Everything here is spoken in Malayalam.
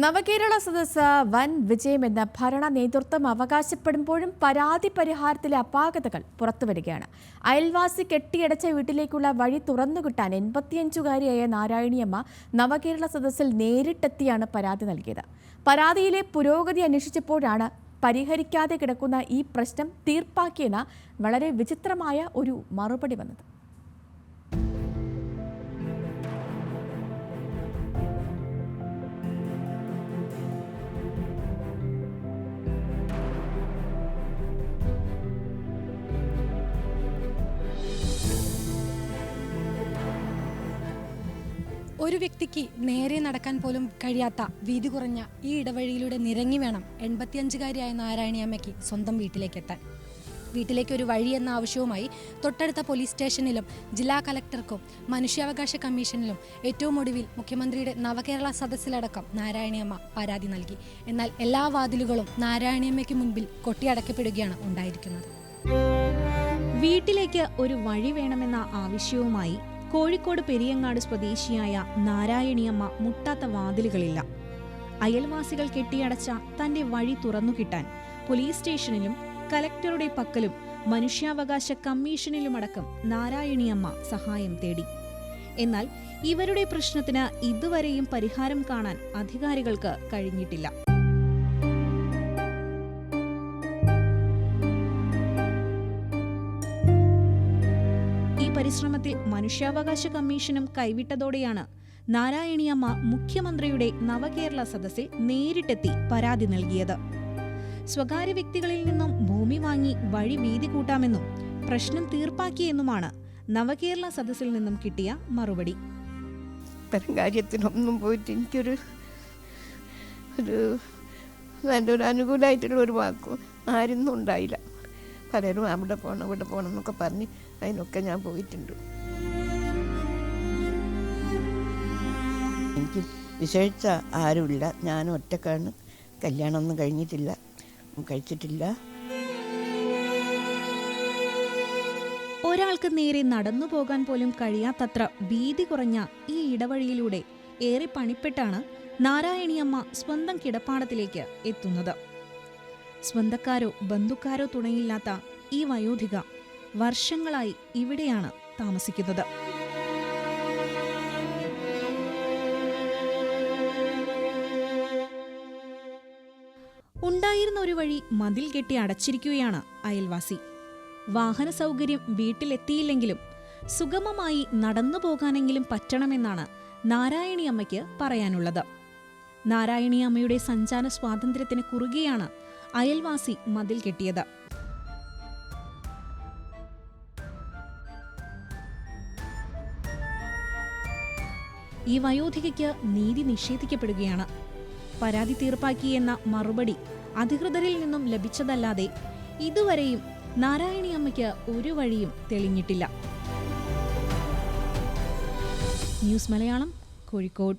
നവകേരള സദസ് വൻ വിജയമെന്ന് ഭരണ നേതൃത്വം അവകാശപ്പെടുമ്പോഴും പരാതി പരിഹാരത്തിലെ അപാകതകൾ പുറത്തുവരികയാണ്. അയൽവാസി കെട്ടിയടച്ച വീട്ടിലേക്കുള്ള വഴി തുറന്നുകിട്ടാൻ എൺപത്തിയഞ്ചുകാരിയായ നാരായണിയമ്മ നവകേരള സദസ്സിൽ നേരിട്ടെത്തിയാണ് പരാതി നൽകിയത്. പരാതിയിലെ പുരോഗതി അന്വേഷിച്ചപ്പോഴാണ് പരിഹരിക്കാതെ കിടക്കുന്ന ഈ പ്രശ്നം തീർപ്പാക്കിയെന്ന വളരെ വിചിത്രമായ ഒരു മറുപടി വന്നത്. ഒരു വ്യക്തിക്ക് നേരെ നടക്കാൻ പോലും കഴിയാത്ത വീതി കുറഞ്ഞ ഈ ഇടവഴിയിലൂടെ നിരങ്ങി വേണം എൺപത്തിയഞ്ചുകാരിയായ നാരായണിയമ്മയ്ക്ക് സ്വന്തം വീട്ടിലേക്കെത്താൻ. വീട്ടിലേക്ക് ഒരു വഴി എന്ന ആവശ്യവുമായി തൊട്ടടുത്ത പോലീസ് സ്റ്റേഷനിലും ജില്ലാ കലക്ടർക്കും മനുഷ്യാവകാശ കമ്മീഷനിലും ഏറ്റവും ഒടുവിൽ മുഖ്യമന്ത്രിയുടെ നവകേരള സദസ്സിലടക്കം നാരായണിയമ്മ പരാതി നൽകി. എന്നാൽ എല്ലാ വാതിലുകളും നാരായണിയമ്മയ്ക്ക് മുൻപിൽ കൊട്ടിയടക്കപ്പെടുകയാണ് ഉണ്ടായിരിക്കുന്നത്. വീട്ടിലേക്ക് ഒരു വഴി വേണമെന്ന ആവശ്യവുമായി കോഴിക്കോട് പെരിയങ്ങാട് സ്വദേശിയായ നാരായണിയമ്മ മുട്ടാത്ത വാതിലുകളില്ല. അയൽവാസികൾ കെട്ടിയടച്ച തന്റെ വഴി തുറന്നു കിട്ടാൻ പോലീസ് സ്റ്റേഷനിലും കലക്ടറുടെ പക്കലും മനുഷ്യാവകാശ കമ്മീഷനിലുമടക്കം നാരായണിയമ്മ സഹായം തേടി. എന്നാൽ ഇവരുടെ പ്രശ്നത്തിന് ഇതുവരെയും പരിഹാരം കാണാൻ അധികാരികൾക്ക് കഴിഞ്ഞിട്ടില്ല. പരിശ്രമത്തിൽ മനുഷ്യാവകാശ കമ്മീഷനും കൈവിട്ടതോടെയാണ് നാരായണിയമ്മ മുഖ്യമന്ത്രിയുടെ നവകേരള സദസ്സിൽ നേരിട്ടെത്തി പരാതി നൽകിയത്. സ്വകാര്യ വ്യക്തികളിൽ നിന്നും ഭൂമി വാങ്ങി വഴി വീതി കൂട്ടാമെന്നും പ്രശ്നം തീർപ്പാക്കിയെന്നുമാണ് നവകേരള സദസ്സിൽ നിന്നും കിട്ടിയ മറുപടി. ഇത്തരം പോയിട്ട് എനിക്കൊരു ഒരു നല്ലൊരു അനുകൂലമായിട്ടുള്ള ഒരു വാക്കും ആരും ഉണ്ടായില്ല. പലരും അവിടെ പോകണം ഇവിടെ പോകണം എന്നൊക്കെ പറഞ്ഞ് അതിനൊക്കെ ഞാൻ പോയിട്ടുണ്ട്. എനിക്ക് വിശേഷിച്ച ആരുമില്ല. ഞാൻ ഒറ്റക്കാണ്. കല്യാണമൊന്നും കഴിഞ്ഞിട്ടില്ല. കഴിച്ചിട്ടില്ല. ഒരാൾക്ക് നേരെ നടന്നു പോകാൻ പോലും കഴിയാത്തത്ര ഭീതി കുറഞ്ഞ ഈ ഇടവഴിയിലൂടെ ഏറെ പണിപ്പെട്ടാണ് നാരായണിയമ്മ സ്വന്തം കിടപ്പാടത്തിലേക്ക് എത്തുന്നത്. സ്വന്തക്കാരോ ബന്ധുക്കാരോ തുണയില്ലാത്ത ഈ വയോധിക വർഷങ്ങളായി ഇവിടെയാണ് താമസിക്കുന്നത്. ഉണ്ടായിരുന്ന ഒരു വഴി മതിൽ കെട്ടി അടച്ചിരിക്കുകയാണ് അയൽവാസി. വാഹന സൗകര്യം വീട്ടിലെത്തിയില്ലെങ്കിലും സുഗമമായി നടന്നു പോകാനെങ്കിലും പറ്റണമെന്നാണ് നാരായണിയമ്മയ്ക്ക് പറയാനുള്ളത്. നാരായണിയമ്മയുടെ സഞ്ചാര സ്വാതന്ത്ര്യത്തിന് കുറുകെയാണ് അയൽവാസി മതിൽ കെട്ടിയത്. ഈ വയോധികയ്ക്ക് നീതി നിഷേധിക്കപ്പെടുകയാണ്. പരാതി തീർപ്പാക്കിയെന്ന മറുപടി അധികൃതരിൽ നിന്നും ലഭിച്ചതല്ലാതെ ഇതുവരെയും നാരായണിയമ്മയ്ക്ക് ഒരു വഴിയും തെളിഞ്ഞിട്ടില്ല. ന്യൂസ് മലയാളം കോഴിക്കോട്.